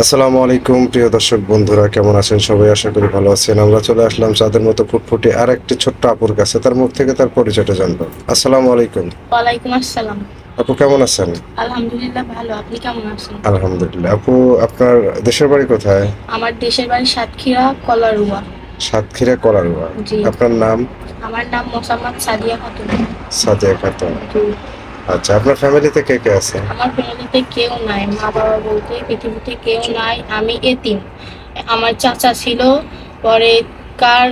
আসসালামু আলাইকুম প্রিয় দর্শক বন্ধুরা কেমন আছেন সবাই? আশা করি ভালো আছেন। আমরা চলে আসলাম চাঁদের মতো ফুটফুটে আর একটি ছোট্ট আপুর কাছে। তার মুখ থেকে তার পরিচয়টা জানব। আসসালামু আলাইকুম। ওয়ালাইকুম আসসালাম। আপু কেমন আছেন? আলহামদুলিল্লাহ ভালো। আপনি কেমন আছেন? আলহামদুলিল্লাহ। আপু আপনার দেশের বাড়ি কোথায়? আমার দেশের বাড়ি সাতক্ষীরা কলারুয়া। সাতক্ষীরা কলারুয়া। জি। আপনার নাম? আমার নাম মোসাম্মদ সাদিয়া খাতুন। সাদিয়া খাতুন। আচ্ছা আপনার ফ্যামিলিতে কে কে আছে? আমার ফ্যামিলিতে কেউ নাই মা বাবা বলতে পৃথিবীতে কেউ নাই আমি এতিম। আমার চাচা ছিল পরে কার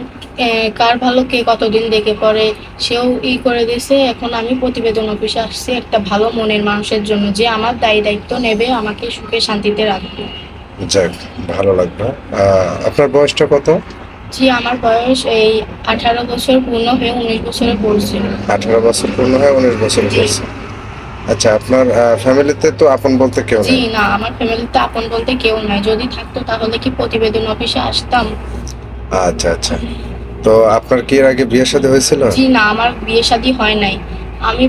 কার ভালো কে কতদিন দেখে পরে সেও ই করে দিয়েছে এখন আমি প্রতিবেদন অফিসে আসছি একটা ভালো মনের মানুষের জন্য যে আমার দায়ী দায়িত্ব নেবে আমাকে সুখে শান্তিতে রাখবে। যাক ভালো আহ, আপনার বয়সটা কত? জি আমার বয়স এই আঠারো বছর পূর্ণ হয়ে উনিশ বছরে পড়ছে। আঠারো বছর পূর্ণ হয় উনিশ বছর জি। আচ্ছা আপনার ফ্যামিলিতে তো আপন বলতে কেউ জি নেই। না আমার ফ্যামিলিতে আপন বলতে কেউ নাই। যদি থাকতো তাহলে কি প্রতিবেদন অফিসে আসতাম? আচ্ছা আচ্ছা। তো আপনার কি এর আগে বিয়ে শাদী হয়েছিল? জি না আমার বিয়ে শাদী হয় নাই। আমি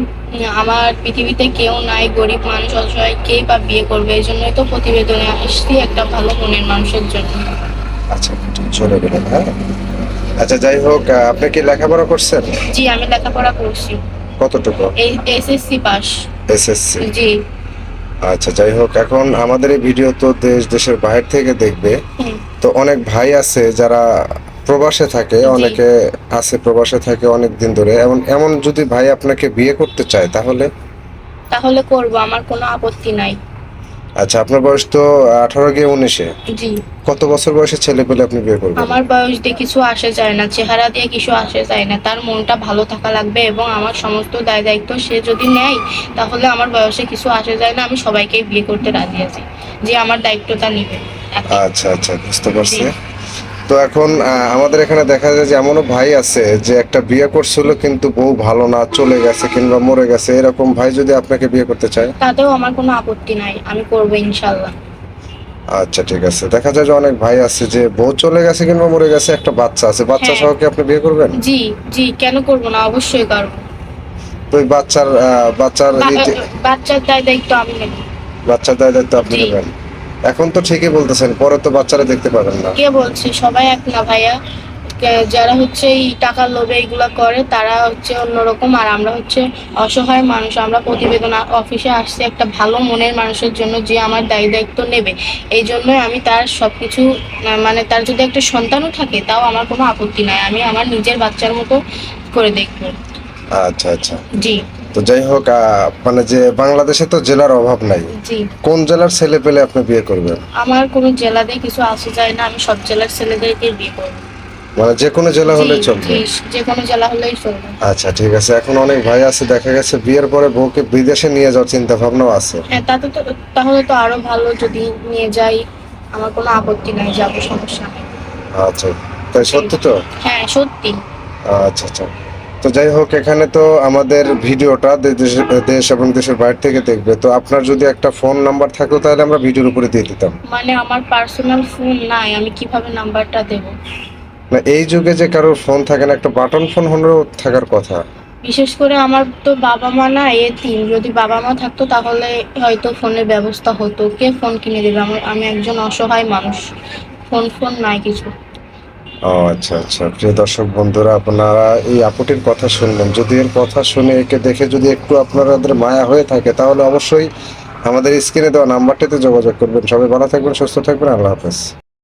আমার পৃথিবীতে কেউ নাই গরিব মানুষ অসহায় কে বা বিয়ে করবে? এই জন্যই তো প্রতিবেদনে আসছি একটা ভালো মনের মানুষের জন্য। আচ্ছা চলে গেলেন হ্যাঁ। আচ্ছা যাই হোক আপনি কি লেখাপড়া করছেন? জি আমি লেখাপড়া করছি। কতটুকু? এই এসএসসি পাস। এসএসসি। জি। আচ্ছা যাই হোক এখন আমাদের এই ভিডিও তো দেশ দেশের বাইরে থেকে দেখবে। তো অনেক ভাই আছে যারা প্রবাসে থাকে অনেকে আছে প্রবাসে থাকে অনেক দিন ধরে। এমন এমন যদি ভাই আপনাকে বিয়ে করতে চায় তাহলে? তাহলে করব আমার কোনো আপত্তি নাই। আচ্ছা আপনার বয়স তো আঠারো গিয়ে উনিশে। জি। কত বছর বয়সে ছেলে পেলে আপনি বিয়ে করবেন? আমার বয়স দিয়ে কিছু আসে যায় না চেহারা দিয়ে কিছু আসে যায় না। তার মনটা ভালো থাকা লাগবে এবং আমার সমস্ত দায় দায়িত্ব সে যদি নেয় তাহলে আমার বয়সে কিছু আসে যায় না আমি সবাইকে বিয়ে করতে রাজি আছি। যে আমার দায়িত্বটা নিবে। আচ্ছা আচ্ছা বুঝতে পারছি। তো এখন আমাদের এখানে দেখা যায় যে এমনও ভাই আছে যে একটা বিয়ে করছিল কিন্তু বউ ভালো না চলে গেছে কিংবা মরে গেছে এরকম ভাই যদি আপনাকে বিয়ে করতে চায়? তাতেও আমার কোনো আপত্তি নাই আমি করব ইনশাল্লাহ আচ্ছা ঠিক আছে। দেখা যায় যে অনেক ভাই আছে যে বউ চলে গেছে কিংবা মরে গেছে একটা বাচ্চা আছে। বাচ্চা হ্যাঁ। সহ কি আপনি বিয়ে করবেন? জি জি কেন করব না? অবশ্যই করব। তো ওই বাচ্চার বাচ্চার বাচ্চার দায় দায়িত্ব আমি নেব। বাচ্চার দায় দায়িত্ব আপনি। নেবেন। এখন তো ঠিকই বলতেছেন পরে তো বাচ্চারা দেখতে পাবেন না। কে বলছে? সবাই এক না ভাইয়া। যারা হচ্ছে এই টাকার লোভে এগুলা করে তারা হচ্ছে অন্যরকম। আর আমরা হচ্ছে অসহায় মানুষ আমরা প্রতিবেদন অফিসে আসছি একটা ভালো মনের মানুষের জন্য যে আমার দায়ী দায়িত্ব নেবে। এই জন্যই আমি তার সব কিছু মানে তার যদি একটা সন্তানও থাকে তাও আমার কোনো আপত্তি নাই। আমি আমার নিজের বাচ্চার মতো করে দেখব। আচ্ছা আচ্ছা। জি। তো যাই হোক মানে যে বাংলাদেশে তো জেলার অভাব নাই। কোন জেলার ছেলে পেলে আপনি বিয়ে করবেন? আমার কোনো জেলাতে কিছু আসে যায় না আমি সব জেলার ছেলেদেরকে বিয়ে করব। মানে যে কোনো জেলা হলে চলবে? যে কোনো জেলা হলেই চলবে। আচ্ছা ঠিক আছে। এখন অনেক ভাই আছে দেখা গেছে বিয়ের পরে বউকে বিদেশে নিয়ে যাওয়ার চিন্তা ভাবনাও আছে। হ্যাঁ তাতে তো তাহলে তো আরও ভালো যদি নিয়ে যাই। আমার কোনো আপত্তি নাই যাব সমস্যা নেই। আচ্ছা তাই সত্যি তো? হ্যাঁ সত্যি। আচ্ছা আচ্ছা। তো যাই হোক এখানে তো আমাদের ভিডিওটা দেশ- এবং দেশের বাইরে থেকে দেখবে। তো আপনার যদি একটা ফোন নাম্বার থাকতো তাহলে আমরা ভিডিওর উপরে দিয়ে দিতাম। মানে আমার পার্সোনাল ফোন নাই আমি কীভাবে নাম্বারটা দেব? না এই যুগে যে কারোর ফোন থাকে না একটা বাটন ফোন হলেও থাকার কথা। বিশেষ করে আমার তো বাবা মা না এ তিন। যদি বাবা মা থাকতো তাহলে হয়তো ফোনের ব্যবস্থা হতো। কে ফোন কিনে দেবে? আমি একজন অসহায় মানুষ। ফোন ফোন নাই কিছু। ও আচ্ছা আচ্ছা। প্রিয় দর্শক বন্ধুরা, আপনারা এই আপুটির কথা শুনলেন। যদি এর কথা শুনে একে দেখে যদি একটু আপনাদের মায়া হয়ে থাকে, তাহলে অবশ্যই আমাদের স্ক্রিনে দেওয়া নাম্বারটাতে যোগাযোগ করবেন। সবাই ভালো থাকবেন, সুস্থ থাকবেন। আল্লাহ হাফেজ।